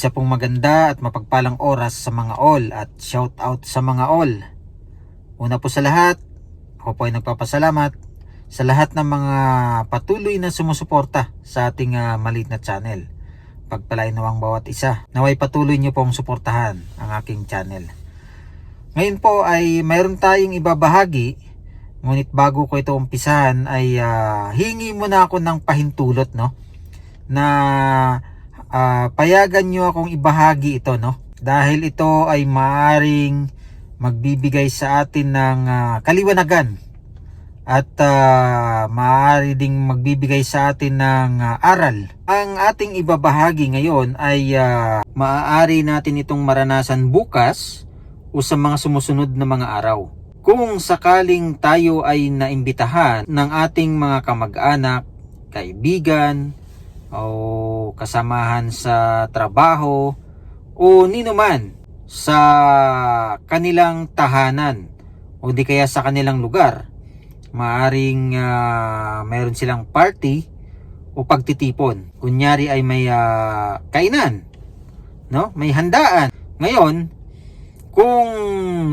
Isa pong maganda at mapagpalang oras sa mga all at shout out sa mga all. Una po sa lahat, ako po ay nagpapasalamat sa lahat ng mga patuloy na sumusuporta sa ating ah, maliit na channel. Pagpalain nawang bawat isa. Naway patuloy niyo pong suportahan ang aking channel. Ngayon po ay mayroon tayong ibabahagi ngunit bago ko ito umpisahan ay ah, hingi muna ako ng pahintulot no na ah, payagan nyo akong ibahagi ito no dahil ito ay maaring magbibigay sa atin ng ah, kaliwanagan at ah, maaari ding magbibigay sa atin ng ah, aral. Ang ating ibabahagi ngayon ay ah, maaari natin itong maranasan bukas o sa mga sumusunod na mga araw. Kung sakaling tayo ay naimbitahan ng ating mga kamag-anak, kaibigan, o kasamahan sa trabaho, o ninuman sa kanilang tahanan, o di kaya sa kanilang lugar, maaring ah, mayroon silang party o pagtitipon. Kunyari ay may ah, kainan, no? May handaan. Ngayon, kung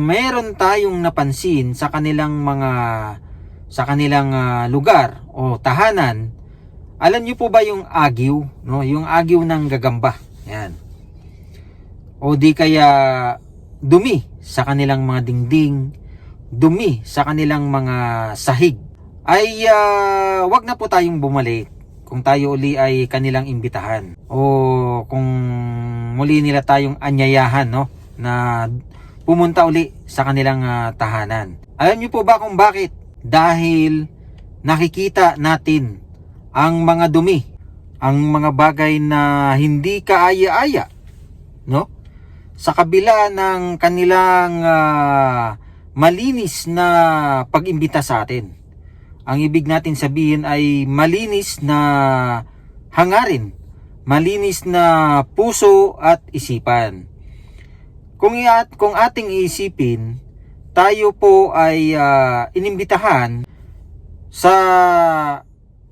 meron tayong napansin sa kanilang mga sa kanilang ah, lugar o tahanan, alam niyo po ba yung agiw, no? Yung agiw ng gagamba. Yan. O di kaya dumi sa kanilang mga dingding, dumi sa kanilang mga sahig. Ay ah, wag na po tayong bumalik kung tayo uli ay kanilang imbitahan o kung muli nila tayong anyayahan no na pumunta uli sa kanilang ah, tahanan. Alam niyo po ba kung bakit? Dahil nakikita natin ang mga dumi, ang mga bagay na hindi kaaya-aya, no? Sa kabila ng kanilang ah, malinis na pag-imbita sa atin. Ang ibig natin sabihin ay malinis na hangarin, malinis na puso at isipan. Kung, iat, kung ating iisipin, tayo po ay ah, inimbitahan sa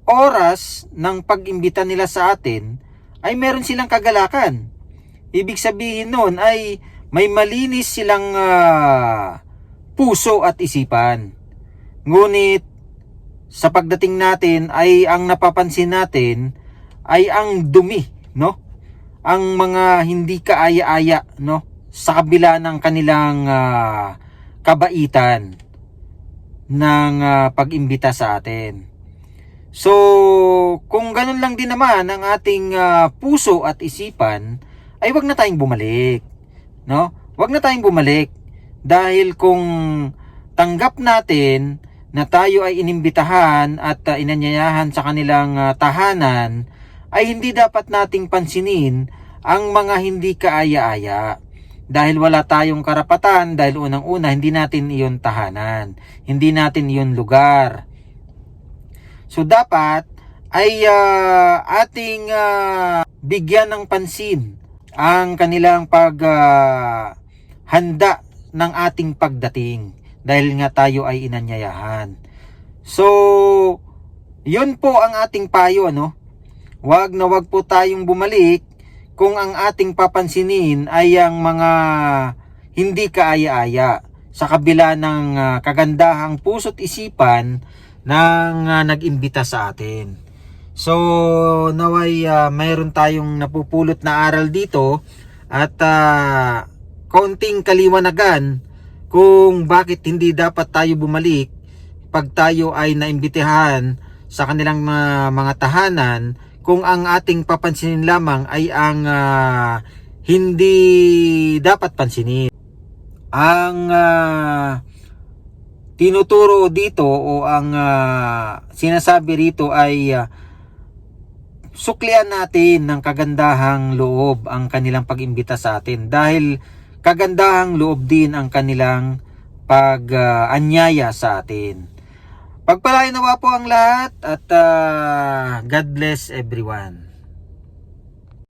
oras ng pag-imbita nila sa atin ay meron silang kagalakan. Ibig sabihin nun ay may malinis silang ah, puso at isipan. Ngunit sa pagdating natin ay ang napapansin natin ay ang dumi, no? Ang mga hindi kaaya-aya, no? Sa kabila ng kanilang ah, kabaitan ng ah, pag-imbita sa atin. So, kung ganun lang din naman ang ating ah, puso at isipan, ay wag na tayong bumalik. No? Wag na tayong bumalik. Dahil kung tanggap natin na tayo ay inimbitahan at ah, inanyayahan sa kanilang ah, tahanan, ay hindi dapat nating pansinin ang mga hindi kaaya-aya. Dahil wala tayong karapatan, dahil unang-una, hindi natin iyon tahanan. Hindi natin iyon lugar. So dapat ay ah, ating ah, bigyan ng pansin ang kanilang pag ah, handa ng ating pagdating dahil nga tayo ay inanyayahan. So, yun po ang ating payo, ano? Wag na wag po tayong bumalik kung ang ating papansinin ay ang mga hindi kaaya-aya sa kabila ng ah, kagandahang puso't isipan ng ah, nag-imbita sa atin. So, naway ah, mayroon tayong napupulot na aral dito at ah, konting kaliwanagan kung bakit hindi dapat tayo bumalik pag tayo ay naimbitahan sa kanilang mga, mga tahanan kung ang ating papansinin lamang ay ang ah, hindi dapat pansinin. Ang ah, tinuturo dito o ang ah, sinasabi rito ay ah, suklian natin ng kagandahang loob ang kanilang pag-imbita sa atin dahil kagandahang loob din ang kanilang pag-anyaya sa atin. Pagpalain nawa po ang lahat at ah, God bless everyone.